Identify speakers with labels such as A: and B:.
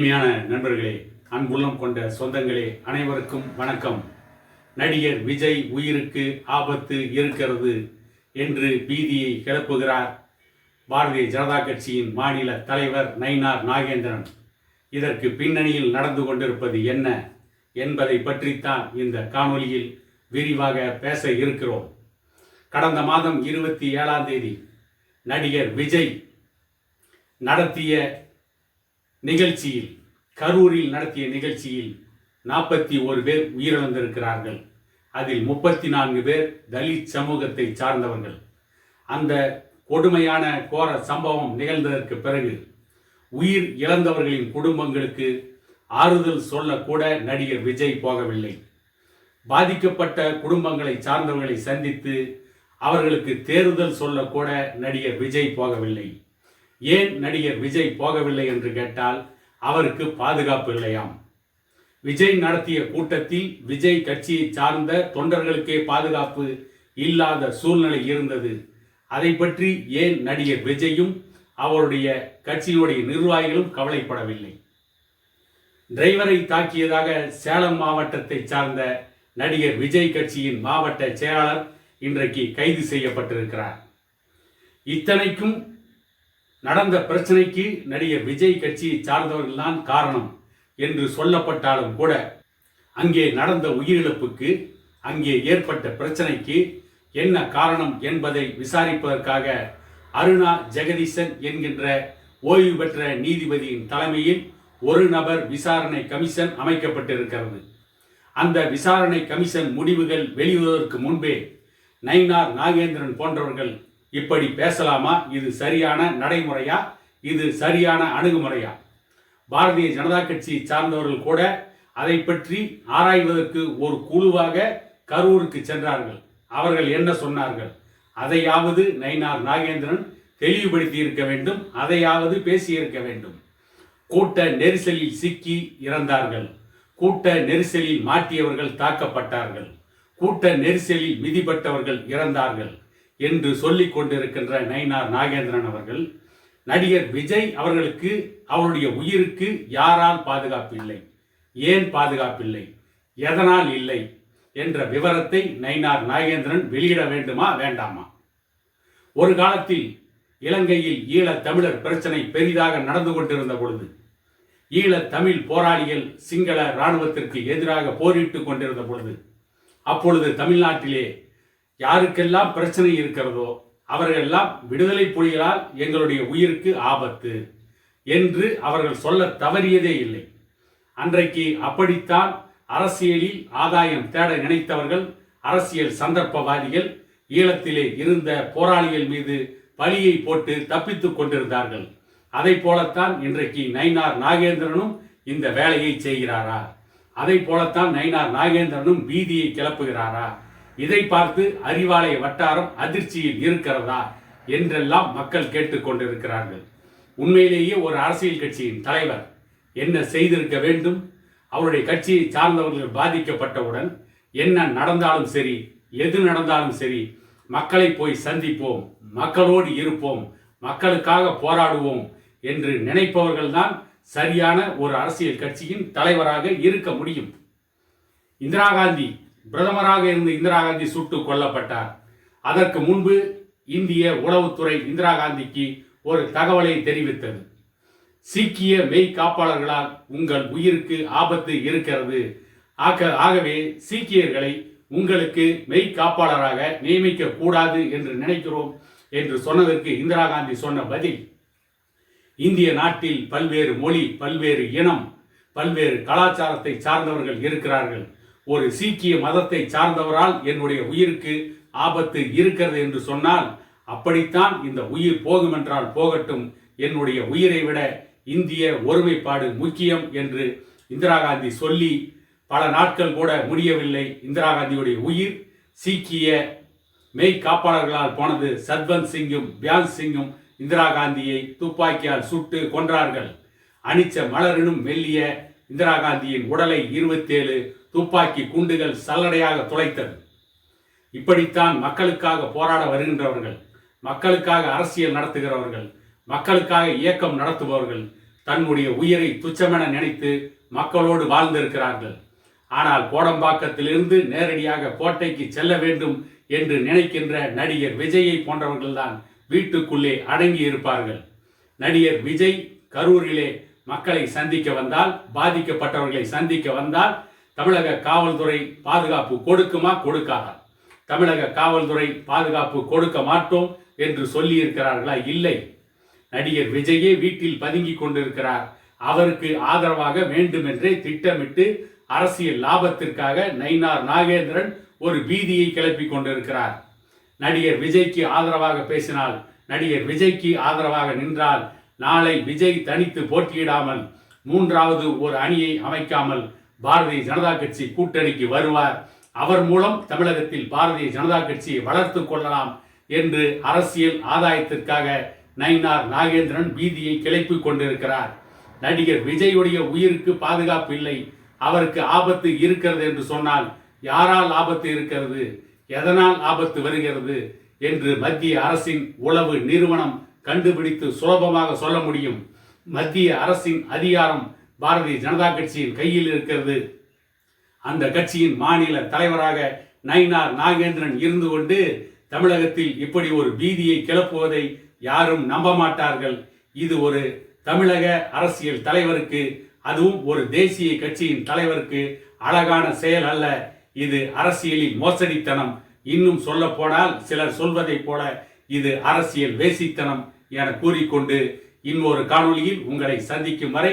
A: இனிமையான நண்பர்களே அன்புள்ளம் கொண்ட சொந்தங்களே அனைவருக்கும் வணக்கம். நடிகர் விஜய் உயிருக்கு ஆபத்து இருக்கிறது என்று பீதியை கிளப்புகிறார் பாரதிய ஜனதா கட்சியின் மாநில தலைவர் நயினார் நாகேந்திரன். இதற்கு பின்னணியில் நடந்து கொண்டிருப்பது என்ன என்பதை பற்றித்தான் இந்த காணொலியில் விரிவாக பேச இருக்கிறோம். கடந்த மாதம் இருபத்தி ஏழாம் தேதி நடிகர் விஜய் நடத்திய நிகழ்ச்சியில் கரூரில் நடத்திய நிகழ்ச்சியில் நாற்பத்தி ஒரு பேர் உயிரிழந்திருக்கிறார்கள். அதில் முப்பத்தி நான்கு பேர் தலித் சமூகத்தை சார்ந்தவர்கள். அந்த கொடுமையான கோர சம்பவம் நிகழ்ந்ததற்கு பிறகு உயிர் இழந்தவர்களின் குடும்பங்களுக்கு ஆறுதல் சொல்லக்கூட நடிகர் விஜய் போகவில்லை. பாதிக்கப்பட்ட குடும்பங்களை சார்ந்தவர்களை சந்தித்து அவர்களுக்கு தேர்தல் சொல்லக்கூட நடிகர் விஜய் போகவில்லை. ஏன் நடிகர் விஜய் போகவில்லை என்று கேட்டால் அவருக்கு பாதுகாப்பு இல்லையாம். விஜய் நடத்திய கூட்டத்தில் விஜய் கட்சியை சார்ந்த தொண்டர்களுக்கே பாதுகாப்பு இல்லாத சூழ்நிலை இருந்தது. அதை பற்றி ஏன் நடிகர் விஜயும் அவருடைய கட்சியினுடைய நிர்வாகிகளும் கவலைப்படவில்லை. டிரைவரை தாக்கியதாக சேலம் மாவட்டத்தை சார்ந்த நடிகர் விஜய் கட்சியின் மாவட்ட செயலாளர் இன்றைக்கு கைது செய்யப்பட்டிருக்கிறார். இத்தனைக்கும் நடந்த பிரச்சனைக்கு நடிகர் விஜய் கட்சியை சார்ந்தவர்கள்தான் காரணம் என்று சொல்லப்பட்டாலும் கூட அங்கே நடந்த உயிரிழப்புக்கு அங்கே ஏற்பட்ட பிரச்சனைக்கு என்ன காரணம் என்பதை விசாரிப்பதற்காக அருணா ஜெகதீசன் என்கின்ற ஓய்வு பெற்ற நீதிபதியின் தலைமையில் ஒரு நபர் விசாரணை கமிஷன் அமைக்கப்பட்டிருக்கிறது. அந்த விசாரணை கமிஷன் முடிவுகள் வெளிவருவதற்கு முன்பே நயினார் நாகேந்திரன் போன்றவர்கள் இப்படி பேசலாமா? இது சரியான நடைமுறையா? இது சரியான அணுகுமுறையா? பாரதிய ஜனதா கட்சி சார்ந்தவர்கள் கூட அதை பற்றி ஆராய்வதற்கு ஒரு குழுவாக கரூருக்கு சென்றார்கள். அவர்கள் என்ன சொன்னார்கள்? அதையாவது நயினார் நாகேந்திரன் தெளிவுபடுத்தி இருக்க வேண்டும். அதையாவது பேசியிருக்க வேண்டும். கூட்ட நெரிசலில் சிக்கி இறந்தார்கள். கூட்ட நெரிசலில் மாட்டியவர்கள் தாக்கப்பட்டார்கள். கூட்ட நெரிசலில் மிதிப்பட்டவர்கள் இறந்தார்கள். என்று சொல்லிக் கொண்டிருக்கின்ற நயினார் நாகேந்திரன் அவர்கள் நடிகர் விஜய் அவர்களுக்கு அவருடைய உயிருக்கு யாரால் பாதுகாப்பு இல்லை ஏன் பாதுகாப்பில்லை எதனால் இல்லை என்ற விவரத்தை நயினார் நாகேந்திரன் வெளியிட வேண்டுமா வேண்டாமா? ஒரு காலத்தில் இலங்கையில் ஈழத் தமிழர் பிரச்சனை பெரிதாக நடந்து கொண்டிருந்த பொழுது ஈழத் தமிழ் போராளிகள் சிங்கள இராணுவத்திற்கு எதிராக போரிட்டுக் கொண்டிருந்த பொழுது அப்பொழுது தமிழ்நாட்டிலே யாருக்கெல்லாம் பிரச்சனை இருக்கிறதோ அவர்களெல்லாம் விடுதலை புலிகளால் எங்களுடைய உயிருக்கு ஆபத்து என்று அவர்கள் சொல்ல தவறியதே இல்லை. அன்றைக்கு அப்படித்தான் அரசியலில் ஆதாயம் தேட நினைத்தவர்கள் அரசியல் சந்தர்ப்பவாதிகள் ஈழத்திலே இருந்த போராளிகள் மீது பழியை போட்டு தப்பித்துக் கொண்டிருந்தார்கள். அதை போலத்தான் இன்றைக்கு நயினார் நாகேந்திரனும் இந்த வேலையை செய்கிறாரா? அதை போலத்தான் நயினார் நாகேந்திரனும் பீதியை கிளப்புகிறாரா? இதை பார்த்து அறிவாலய வட்டாரம் அதிர்ச்சியில் இருக்கிறதா என்றெல்லாம் மக்கள் கேட்டுக்கொண்டிருக்கிறார்கள் உண்மையிலேயே ஒரு அரசியல் கட்சியின் தலைவர் என்ன செய்திருக்க வேண்டும்? அவருடைய கட்சியை சார்ந்தவர்கள் பாதிக்கப்பட்டவுடன் என்ன நடந்தாலும் சரி எது நடந்தாலும் சரி மக்களை போய் சந்திப்போம் மக்களோடு இருப்போம் மக்களுக்காக போராடுவோம் என்று நினைப்பவர்கள்தான் சரியான ஒரு அரசியல் கட்சியின் தலைவராக இருக்க முடியும். இந்திரா காந்தி பிரதமராக இருந்த இந்திரா காந்தி சுட்டு கொல்லப்பட்டார். அதற்கு முன்பு இந்திய உளவுத்துறை இந்திரா காந்திக்கு ஒரு தகவலை தெரிவித்தது. சீக்கிய மெய் காப்பாளர்களால் உங்கள் உயிருக்கு ஆபத்து இருக்கிறது. ஆக ஆகவே சீக்கியர்களை உங்களுக்கு மெய் காப்பாளராக நியமிக்க கூடாது என்று நினைக்கிறோம் என்று சொன்னதற்கு இந்திரா காந்தி சொன்ன பதில். இந்திய நாட்டில் பல்வேறு மொழி பல்வேறு இனம் பல்வேறு கலாச்சாரத்தை சார்ந்தவர்கள் இருக்கிறார்கள். ஒரு சீக்கிய மதத்தை சார்ந்தவரால் என்னுடைய உயிருக்கு ஆபத்து இருக்கிறது என்று சொன்னால் அப்படித்தான் இந்த உயிர் போகும் என்றால் போகட்டும். என்னுடைய உயிரை விட இந்திய ஒருமைப்பாடு முக்கியம் என்று இந்திரா காந்தி சொல்லி பல நாட்கள் கூட முடியவில்லை. இந்திரா காந்தியுடைய உயிர் சீக்கிய மெய் காப்பாளர்களால் போனது சத்வந்த் சிங்கும் பியான் சிங்கும் இந்திரா காந்தியை துப்பாக்கியால் சுட்டு கொன்றார்கள். அணிச்ச மலரினும் மெல்லிய இந்திரா காந்தியின் உடலை இருபத்தேழு துப்பாக்கி குண்டுகள் சல்லடையாக துளைத்தது. இப்படித்தான் மக்களுக்காக போராட வருகின்றவர்கள் மக்களுக்காக அரசியல் நடத்துகிறவர்கள் மக்களுக்காக இயக்கம் நடத்துபவர்கள் தன்னுடைய உயிரை துச்சமென நினைத்து மக்களோடு வாழ்ந்திருக்கிறார்கள். ஆனால் கோடம்பாக்கத்திலிருந்து நேரடியாக கோட்டைக்கு செல்ல வேண்டும் என்று நினைக்கின்ற நடிகர் விஜயை போன்றவர்கள்தான் வீட்டுக்குள்ளே அடங்கி இருப்பார்கள் நடிகர் விஜய் கரூரிலே மக்களை சந்திக்க வந்தால் பாதிக்கப்பட்டவர்களை சந்திக்க வந்தால் தமிழக காவல்துறை பாதுகாப்பு கொடுக்குமா கொடுக்காதா? தமிழக காவல்துறை பாதுகாப்பு கொடுக்க மாட்டோம் என்று சொல்லியிருக்கிறார்களா? இல்லை. நடிகர் விஜயே வீட்டில் பதுங்கிக் கொண்டிருக்கிறார். அவருக்கு ஆதரவாக வேண்டுமென்றே திட்டமிட்டு அரசியல் லாபத்திற்காக நயினார் நாகேந்திரன் ஒரு பீதியை கிளப்பி கொண்டிருக்கிறார். நடிகர் விஜய்க்கு ஆதரவாக பேசினால் நடிகர் விஜய்க்கு ஆதரவாக நின்றால் நாளை விஜய் தனித்து போட்டியிடாமல் மூன்றாவது ஒரு அணியை அமைக்காமல் பாரதிய ஜனதா கட்சி கூட்டணிக்கு வருவார். அவர் மூலம் தமிழகத்தில் பாரதிய ஜனதா கட்சியை வளர்த்து கொள்ளலாம் என்று அரசியல் ஆதாயத்திற்காக நயினார் நாகேந்திரன் பீதியை கிளப்பி கொண்டிருக்கிறார். நடிகர் விஜயுடைய உயிருக்கு பாதுகாப்பு இல்லை. அவருக்கு ஆபத்து இருக்கிறது என்று சொன்னால் யாரால் ஆபத்து இருக்கிறது? எதனால் ஆபத்து வருகிறது? என்று மத்திய அரசின் உளவு நிறுவனம் கண்டுபிடித்து சுலபமாக சொல்ல முடியும். மத்திய அரசின் அதிகாரம் பாரதிய ஜனதா கட்சியின் கையில் இருக்கிறது. அந்த கட்சியின் மாநில தலைவராக நயினார் நாகேந்திரன் இருந்து கொண்டு தமிழகத்தில் இப்படி ஒரு பீதியை கிளப்புவதை யாரும் நம்ப மாட்டார்கள். இது ஒரு தமிழக அரசியல் தலைவருக்கு அதுவும் ஒரு தேசிய கட்சியின் தலைவருக்கு அழகான செயல் அல்ல. இது அரசியலில் மோசடித்தனம். இன்னும் சொல்ல போனால் சிலர் சொல்வதைப் போல இது அரசியல் வேசித்தனம் என கூறிக்கொண்டு இன்னொரு காணொளியில் உங்களை சந்திக்கும் வரை